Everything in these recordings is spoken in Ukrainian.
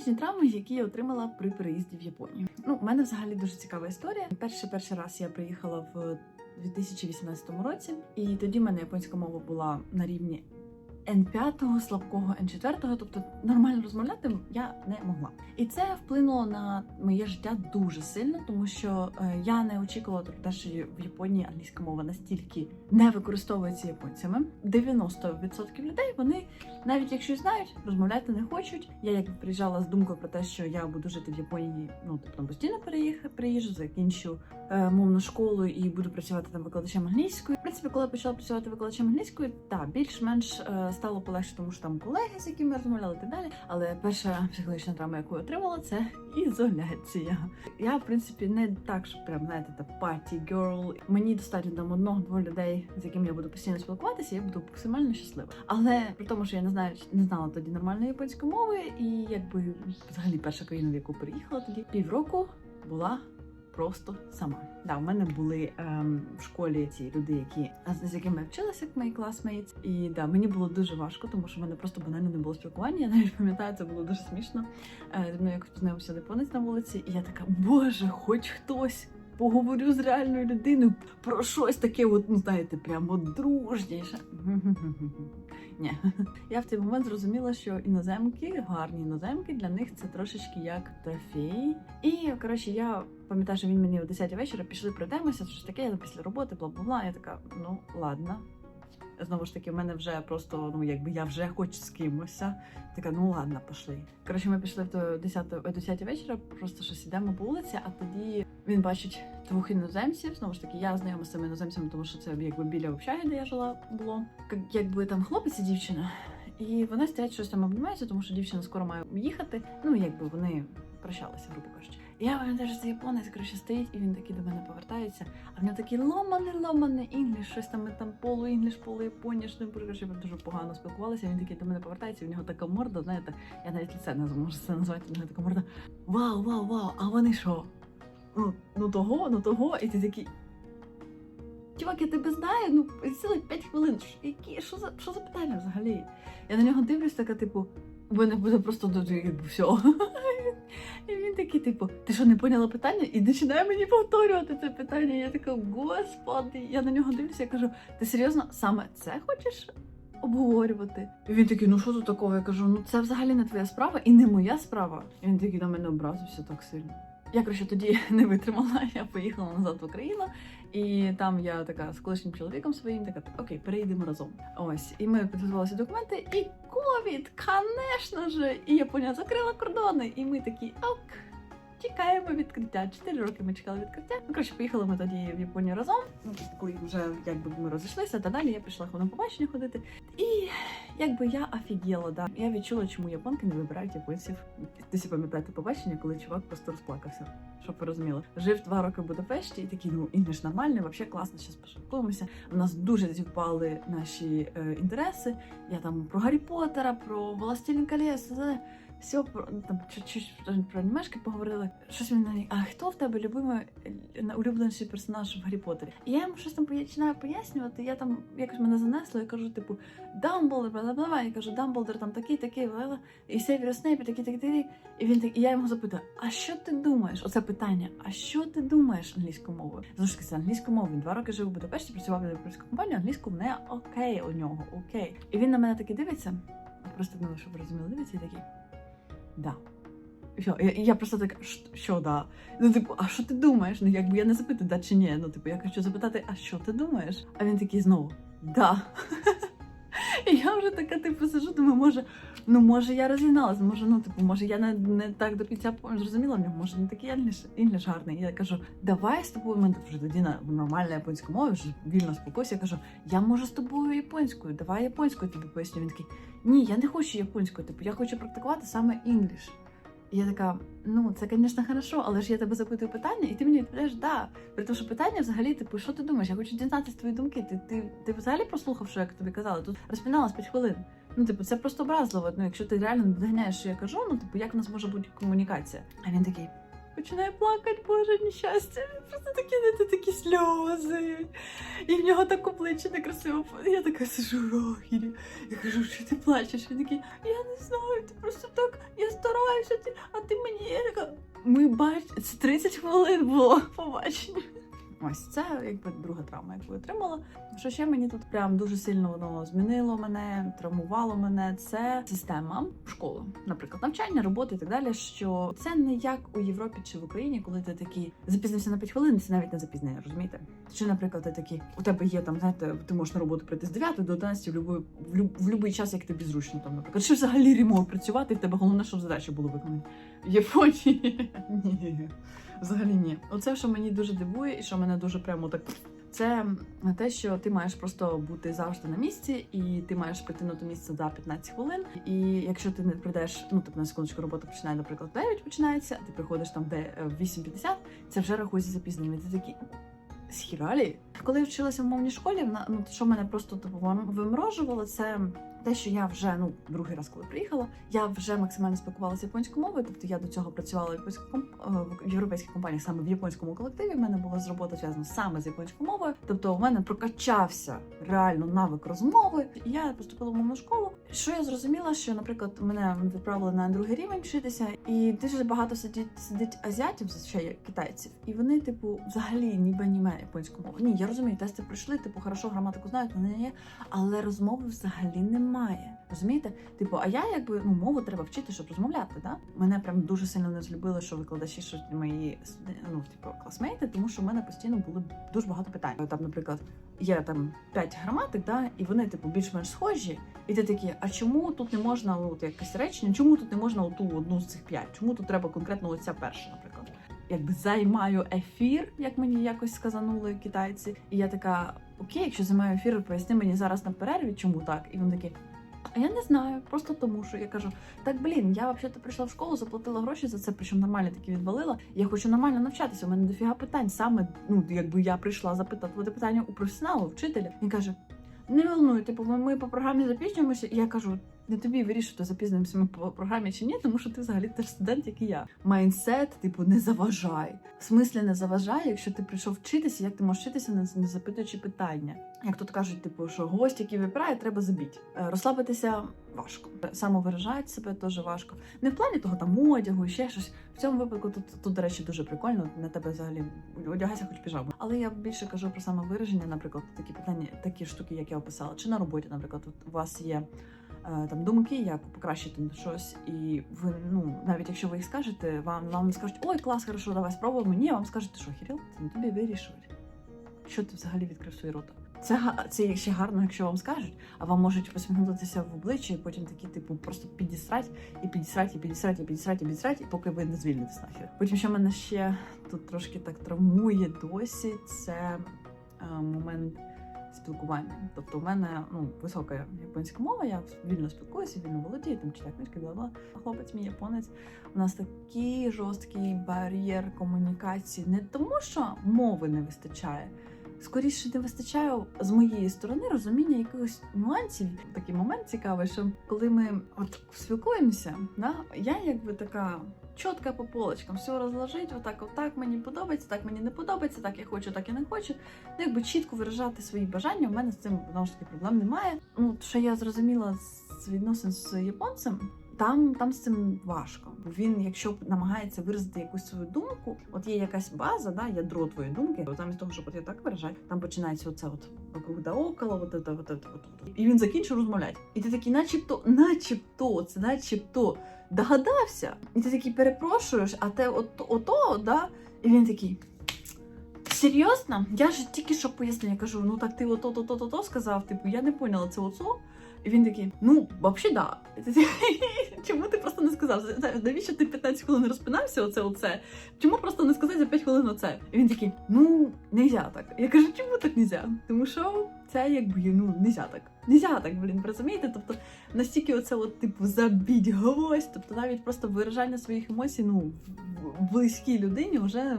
психологічні травми, які я отримала при переїзді в Японію. Ну, у мене взагалі дуже цікава історія. Перший перший раз я приїхала в 2018 році, і тоді в мене японська мова була на рівні N5, слабкого N4, тобто нормально розмовляти я не могла. І це вплинуло на моє життя дуже сильно, тому що е, я не очікувала те, що в Японії англійська мова настільки не використовується японцями. 90% людей вони навіть якщо знають, розмовляти не хочуть. Я як приїжджала з думкою про те, що я буду жити в Японії, ну тобто постійно переїх, приїжджу, закінчу е, мовну школу і буду працювати там викладачем англійської. В принципі, коли я почала працювати викладачем англійської, та більш-менш е, стало полегше, тому що там колеги, з якими я розмовляла і так далі. Але перша психологічна травма, яку я отримала, це ізоляція. Я, в принципі, не так, що прям знаєте, та party girl. Мені достатньо там одного-двох людей, з якими я буду постійно спілкуватися, я буду максимально щаслива. Але при тому, що я не знаю, не знала тоді нормальної японської мови, і якби взагалі перша країна, в яку приїхала тоді, півроку була. Просто сама. Да, у мене були ем, в школі ці люди, які з якими я вчилася, як мої класмейтс. І да, мені було дуже важко, тому що в мене просто банально не було спілкування. Я навіть пам'ятаю, це було дуже смішно. Е, мною якось познайомився японець на вулиці, і я така, боже, хоч хтось. Поговорю з реальною людиною про щось таке, от, ну знаєте, прямо дружніше. Ні. Я в цей момент зрозуміла, що іноземки, гарні іноземки, для них це трошечки як трофей. І коротше, я пам'ятаю, що він мені о 10 вечора пішли пройдемося, щось таке, я після роботи, бла бла бла. Я така, ну ладно. Знову ж таки, в мене вже просто, ну якби я вже хоч з кимося. Така, ну ладно, пішли. Коротше, ми пішли до 10, о 10 вечора, просто щось ідемо по вулиці, а тоді він бачить двох іноземців. Знову ж таки, я знайома з цими іноземцями, тому що це якби біля общаги, де я жила, було. Якби там хлопець і дівчина. І вони стоять щось там обнімаються, тому що дівчина скоро має їхати. Ну, якби вони прощалися, грубо кажучи. Я пам'ятаю, що це японець, коротше, стоїть, і він такий до мене повертається. А в нього такий ломаний, ломаний інгліш, щось там ми там полу інгліш, полу японіш, ну коротше, ми дуже погано спілкувалися. Він такий до мене повертається, і в нього така морда, знаєте, я навіть лице не зможу це назвати, в нього така морда. Вау, вау, вау, а вони що? Ну, ну того, ну того, і ти такий. Чувак, я тебе знаю, ну цілих 5 хвилин. Які, що за що за питання взагалі? Я на нього дивлюсь, така, типу, у мене буде просто все. І він такий, типу, ти що не поняла питання? І починає мені повторювати це питання. Я така, господи, я на нього дивлюся, я кажу, ти серйозно саме це хочеш? Обговорювати. І він такий, ну що тут такого? Я кажу, ну це взагалі не твоя справа і не моя справа. І він такий на мене образився так сильно. Я коротше тоді не витримала, я поїхала назад в Україну, і там я така з колишнім чоловіком своїм, така окей, переїдемо разом. Ось, і ми підготувалися документи, і ковід, звісно ж, і Японія закрила кордони, і ми такі ок. Чекаємо відкриття. Чотири роки ми чекали відкриття. Ну, коротше, поїхали ми тоді в Японію разом. Ну, Коли вже якби ми розійшлися, та далі я пішла на побачення ходити. І якби я офігела, да. Я відчула, чому японки не вибирають японців. Десь пам'ятаєте побачення, коли чувак просто розплакався. Щоб ви розуміли. Жив два роки в Будапешті і такий, ну інглиш нормальний, взагалі класно, зараз пошукуємося. У нас дуже зівпали наші е, інтереси. Я там про Гаррі Поттера, про Властелін колес, все ну, там чуть-чуть про анімешки поговорили. Щось він мені, а хто в тебе любимий е, улюбленіший персонаж в Гаррі Поттері? І я йому щось там починаю пояснювати. Я там якось мене занесло, я кажу, типу, Дамблдор, бла бла. Я кажу, Дамблдор там такий, такий, бла бла. І Севірус Снейп, такий, такий, такий. І він так, і я йому запитую, а що ти думаєш? Оце питання. А що ти думаєш англійською мовою? Знову таки, це англійською мовою. Він два роки жив у Будапешті, працював в європейській компанії, англійську не окей у нього, окей. І він на мене такий дивиться. Просто ну, щоб розуміли, дивиться і такий. Да. Все, я, я просто така, «Ш- що да? Ну, типу, а що ти думаєш? Ну, якби я не запитую, да чи ні. Ну, типу, я хочу запитати, а що ти думаєш? А він такий знову, да. Я вже така, типу, сижу, думаю, може, ну може я розігналася, може, ну, типу, може, я не, не так до кінця зрозуміла може, не такий інгліш, інгліш гарний. І я кажу, давай з тобою, ми вже тоді на нормальна японська мова, вже вільно спокойся. Я кажу, я можу з тобою японською, давай японською тобі поясню. Він такий, ні, я не хочу японською, типу, я хочу практикувати саме інгліш. Я така, ну це, звісно, хорошо, але ж я тебе запитую питання, і ти мені відповідаєш да. При тому, що питання взагалі, типу, що ти думаєш? Я хочу дізнатися твої думки. Ти, ти, ти взагалі прослухав, що я тобі казала? Тут розпиналась 5 хвилин. Ну, типу, це просто образливо. Ну, якщо ти реально доганяєш, що я кажу, ну типу, як в нас може бути комунікація? А він такий. Починає плакати, боже, нещастя. Просто такі не такі сльози. І в нього так обличчя некрасиво. Я така сижу в рогірі. Я кажу, що ти плачеш? Він такий, я не знаю, ти просто так, я стараюся. ти, а ти мені Я така, ми бач, це 30 хвилин було побачення. Ось це якби друга травма, яку я отримала. Що ще мені тут прям дуже сильно воно змінило мене, травмувало мене. Це система школи, наприклад, навчання, роботи і так далі. Що це не як у Європі чи в Україні, коли ти такий запізнився на 5 хвилин, це навіть не запізнення, розумієте? Чи, наприклад, ти такий, у тебе є там, знаєте, ти можеш на роботу прийти з 9 до 11 в будь-який час, як тобі зручно там, наприклад. Чи взагалі ремонт працювати, і в тебе головне, щоб задачі були виконані. В Японії ні. Взагалі ні. Оце, що мені дуже дивує, і що мене дуже прямо так. Це те, що ти маєш просто бути завжди на місці, і ти маєш прийти на то місце за 15 хвилин. І якщо ти не прийдеш, ну тобто на секундочку робота починає, наприклад, в 9 починається, ти приходиш там, де е, в 8.50, це вже рахується запізненням. Ти такий. Схіралі. Коли я вчилася в мовній школі, ну що мене просто типу вим- виморожувало, це те, що я вже ну другий раз, коли приїхала, я вже максимально спілкувалася японською мовою. Тобто я до цього працювала в е, європейських компаніях саме в японському колективі. В мене була з робота зв'язана саме з японською мовою. Тобто, у мене прокачався реально навик розмови. Я поступила в мовну школу. Що я зрозуміла, що, наприклад, мене відправили на другий рівень вчитися, і дуже багато сидить сидить азіатів, зазвичай китайців, і вони, типу, взагалі ніби німе японську мову. Ні, я розумію, тести пройшли, типу, хорошо граматику знають, не, не, але розмови взагалі немає. Розумієте? Типу, а я якби ну мову треба вчити, щоб розмовляти. Да? Мене прям дуже сильно не злюбили, що викладачі, що мої ну, типу, класмейти, тому що в мене постійно були дуже багато питань. Там, наприклад, є там п'ять граматик, да, і вони типу більш-менш схожі. І ти такі, а чому тут не можна от якесь речення? Чому тут не можна оту одну з цих п'ять? Чому тут треба конкретно оця перша, наприклад? Якби займаю ефір, як мені якось сказанули китайці. І я така: окей, якщо займаю ефір, поясни мені зараз на перерві, чому так? І він такий. А я не знаю, просто тому що я кажу: так блін, я взагалі прийшла в школу, заплатила гроші за це, причому нормально таки відвалила. Я хочу нормально навчатися. У мене дофіга питань. Саме ну, якби я прийшла запитати питання у професіоналу, вчителя. Він каже: не волнуй, типу, ми, по програмі запізнюємося. І я кажу: не тобі вирішити, запізнимося ми по програмі чи ні, тому що ти взагалі теж студент, як і я. Майнсет, типу, не заважай. В смислі не заважай, якщо ти прийшов вчитися, як ти можеш вчитися, не, запитуючи питання. Як тут кажуть, типу, що гость, який випирає, треба забити. Е, Розслабитися важко. Самовиражати себе теж важко. Не в плані того там одягу, ще щось. В цьому випадку тут, тут, до речі, дуже прикольно. На тебе взагалі одягайся хоч піжаму. Але я більше кажу про самовираження, наприклад, такі питання, такі штуки, як я описала, чи на роботі, наприклад, у вас є. Е, Там думки, як покращити щось, і ви ну навіть якщо ви їх скажете, вам вам не скажуть ой, клас, хорошо, давай спробуємо. Ні, вам скажуть, що хіріл, це не тобі вирішувати. Що ти взагалі відкрив свій рота? Це це ще гарно, якщо вам скажуть, а вам можуть посміхнутися в обличчя, і потім такі, типу, просто підісрать і підісрать, і підісрать, і підісрать, і підісрать, і поки ви не звільнитесь нахер. Потім, що мене ще тут трошки так травмує досі, це е, момент спілкування. Тобто, у мене ну висока японська мова, я вільно спілкуюся, вільно володію, там читаю книжки, бла бла. Хлопець мій японець. У нас такий жорсткий бар'єр комунікації, не тому, що мови не вистачає. Скоріше не вистачає з моєї сторони розуміння якихось нюансів. Такий момент цікавий, що коли ми от спілкуємося, да, я якби така чітка по полочкам, все розложить, отак, отак мені подобається, так мені не подобається, так я хочу, так я не хочу. Ну, якби чітко виражати свої бажання. У мене з цим знову ж таки проблем немає. Ну, що я зрозуміла з відносин з японцем. Там, там з цим важко. Бо він, якщо намагається виразити якусь свою думку, от є якась база, да, ядро твоєї думки, от замість того, щоб от я так виражати, там починається оце от вокруг да около, от, от, от, от, от, от. і він закінчив розмовляти. І ти такий, начебто, начебто, це начебто догадався, і ти такий перепрошуєш, а те от, ото, да, і він такий. Серйозно? Я ж тільки що поясню, я кажу, ну так ти ото то то то то сказав, типу, я не поняла це оцо. І він такий, ну, взагалі, да. Чому ти просто не сказав? Навіщо ти 15 хвилин розпинався оце оце? Чому просто не сказати за 5 хвилин оце? І він такий, ну, нельзя так. Я кажу, чому так нельзя? Тому що це якби ну нельзя так. Нельзя так, блін, розумієте? Тобто настільки оце, от, типу, забіть гвоздь, тобто навіть просто виражання своїх емоцій, ну, близькій людині вже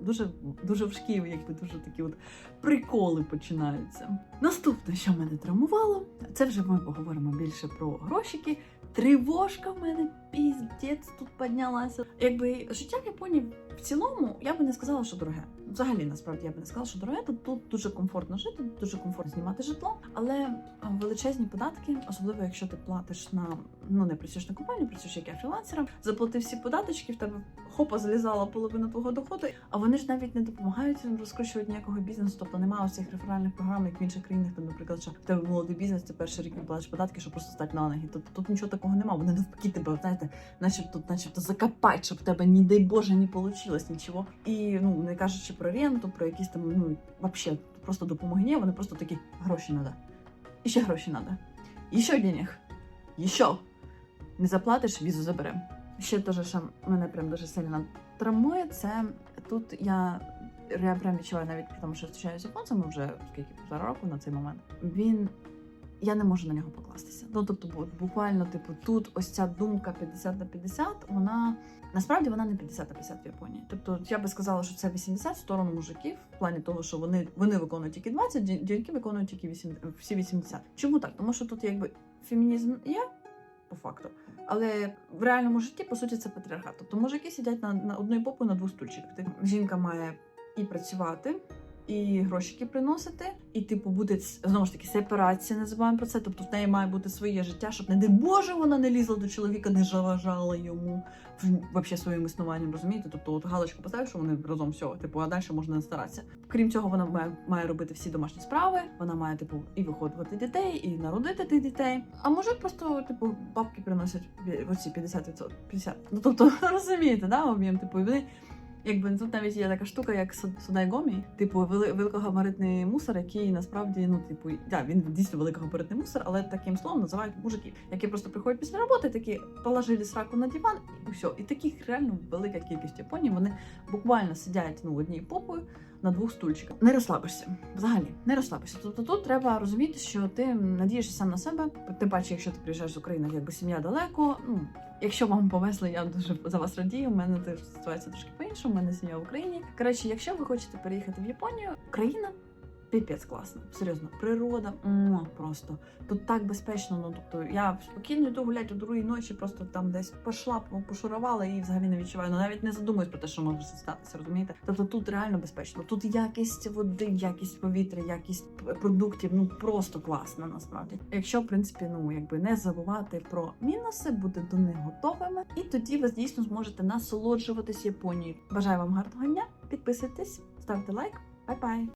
дуже дуже важкі, якби дуже такі от приколи починаються. Наступне, що мене травмувало, це вже ми поговоримо більше про грошики. Тривожка в мене піздець тут піднялася. Якби життя в Японії в цілому я би не сказала, що дороге. Взагалі, насправді я би не сказала, що дороге. Тут, тут дуже комфортно жити, дуже комфортно знімати житло, але е, величезні податки, особливо якщо ти платиш на ну не працюєш на компанію, працюєш як я фрілансером, заплатив всі податочки, в тебе хопа залізала половина твого доходу, а вони ж навіть не допомагають розкручувати ніякого бізнесу. Тобто немає ось цих реферальних програм, як в інших країнах, там, наприклад, що в тебе молодий бізнес, ти перший рік не платиш податки, щоб просто стати на ноги. Тобто тут нічого такого немає. Вони навпаки тебе, знаєте, начебто, начебто закопать, щоб в тебе, не дай Боже, не вийшло нічого. І ну не кажучи про ренту, про якісь там, ну вообще просто допомоги. Ні, вони просто такі гроші треба. І ще гроші треба. І ще денег. І ще. Не заплатиш, візу заберемо. Ще теж, що мене прям дуже сильно травмує, це тут я, я прям відчуваю навіть при тому, що зустрічаюся японцями вже скільки півтора року на цей момент. Він. Я не можу на нього покластися. Ну тобто, бу- буквально, типу, тут ось ця думка 50 на 50, вона насправді вона не 50 на 50 в Японії. Тобто, я би сказала, що це 80 в сторону мужиків, в плані того, що вони, вони виконують тільки 20, ді- жінки виконують тільки 8, всі 80. Чому так? Тому що тут якби фемінізм є по факту. Але в реальному житті, по суті, це патріархат. Тобто мужики сидять на, на одною попою на двох стульчиках. Жінка має і працювати, і грошики приносити, і типу буде знову ж таки сепарація, називаємо про це. Тобто в неї має бути своє життя, щоб не дай Боже, вона не лізла до чоловіка, не заважала йому взагалі своїм існуванням, розумієте? Тобто, от галочку поставив, що вони разом все, типу, а далі можна не старатися. Крім цього, вона має, має робити всі домашні справи. Вона має, типу, і виходити дітей, і народити тих дітей. А мужик просто, типу, бабки приносять оці 50%. 50. Ну тобто, розумієте, да, об'єм, типу, і вони. Якби тут навіть є така штука, як суд- судайгомі, типу великогабаритний мусор, який насправді, ну, типу, да, він дійсно великогабаритний мусор, але таким словом називають мужиків, які просто приходять після роботи, такі положили сраку на диван, і все. І таких реально велика кількість в Японії. Вони буквально сидять ну однією попою на двох стульчиках. Не розслабишся. Взагалі, не розслабишся. Тобто тут треба розуміти, що ти надієшся сам на себе. Тим паче, якщо ти приїжджаєш з України, якби сім'я далеко. Ну якщо вам повезли, я дуже за вас радію. У мене теж ситуація трошки по-іншому. У мене сім'я в Україні. Коротше, якщо ви хочете переїхати в Японію, країна. Піпець класно, серйозно, природа муа, просто тут так безпечно. Ну тобто я спокійно йду гуляти о другій ночі, просто там десь пошла, пошурувала і взагалі не відчуваю. Ну навіть не задумуюсь про те, що може статися, розумієте? Тобто тут реально безпечно. Тут якість води, якість повітря, якість продуктів, ну просто класно насправді. Якщо в принципі, ну якби не забувати про мінуси, бути до них готовими, і тоді ви дійсно зможете насолоджуватись Японією. Бажаю вам гарного дня, підписуйтесь, ставте лайк, бай-бай!